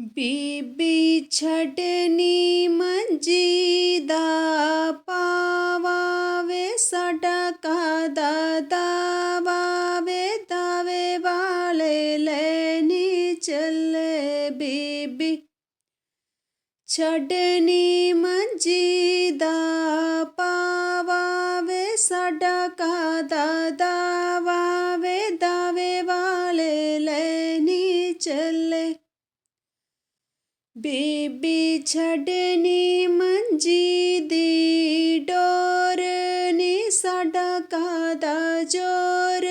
ਬੀਬੀ ਛੱਡਣੀ ਮੰਜੀ ਦਾ ਪਾਵਾ ਵੇ ਸਾਡਾ ਕਾਦਾ ਦਾਵਾ ਵੇ ਦਾਵੇ ਵਾਲੇ ਲੈਣੀ ਚੱਲੇ ਬੀਬੀ। ਛੱਡਣੀ ਮੰਜੀ ਦਾ ਪਾਵਾ ਵੇ ਸਾਡਾ ਕਾਦਾ ਦਾਵਾ ਬੀਬੀ ਛੱਡਣੀ ਮੰਜੀ ਦੀ ਡੋਰ ਨੀ ਸਾਡਾ ਕਾਦਾ ਜੋਰ?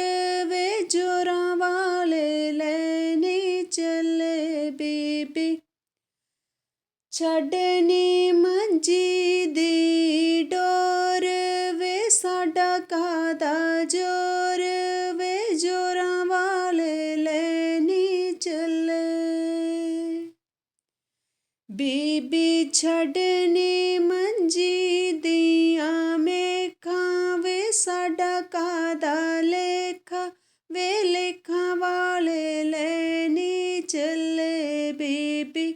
ਵੇ ਜੋਰਾਂ ਵਾਲੇ ਲੈਣੀ ਚੱਲੇ ਬੀਬੀ। ਛੱਡਣੀ ਮੰਜੀ ਦੀ ਡੋਰ ਬੀਬੀ ਛੱਡਣੀ ਮੰਜੀ ਦੀਆਂ ਮੇਖਾਂ, ਵੇ ਸਾਡਾ ਕਾਦਾ ਲੇਖਾ? ਵੇ ਲੇਖਾਂ ਵਾਲੇ ਲੈਣੀ ਚੱਲੇ ਬੀਬੀ।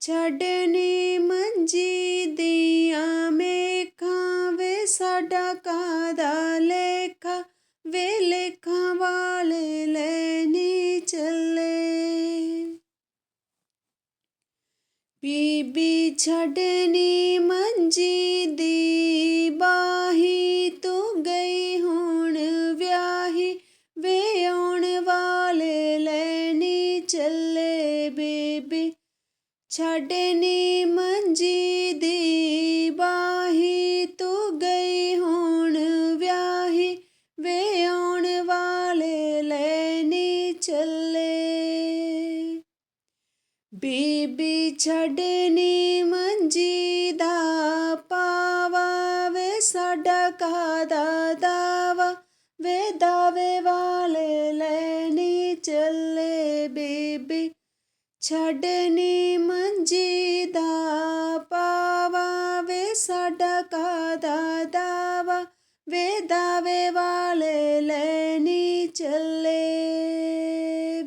ਛੱਡਣੀ ਮੰਜੀ ਦੀਆਂ ਮੇਖਾਂ, ਵੇ ਸਾਡਾ ਕਾਦਾ ਲੇਖਾ? ਵੇ ਲੇਖਾਂ ਬੀਬੀ ਛੱਡਣੀ ਮੰਜੀ ਦੀ ਬਾਹੀ ਤੂੰ ਗਈ ਹੁਣ ਵਿਆਹੀ, ਵੇ ਆਉਣ ਵਾਲੇ ਲੈਣੀ ਚੱਲੇ ਬੀਬੀ। ਛੱਡਣੀ ਮੰਜੀ ਦੀ ਬਾਹੀ ਬੀਬੀ ਛੱਡਣੀ ਮੰਜੀ ਦਾ ਪਾਵਾ ਵੇ ਸਾਡਾ ਕਾਦਾ ਦਾਵਾ? ਵੇ ਦਾਵੇ ਵਾਲੇ ਲੈਣੀ ਚੱਲੇ ਬੀਬੀ। ਛੱਡਣੀ ਮੰਜੀ ਦਾ ਪਾਵਾ ਵੇ ਸਾਡਾ ਕਾਦਾ ਦਾਵਾ? ਵੇ ਦਾਵੇ ਵਾਲੇ ਲੈਣੀ ਚੱਲੇ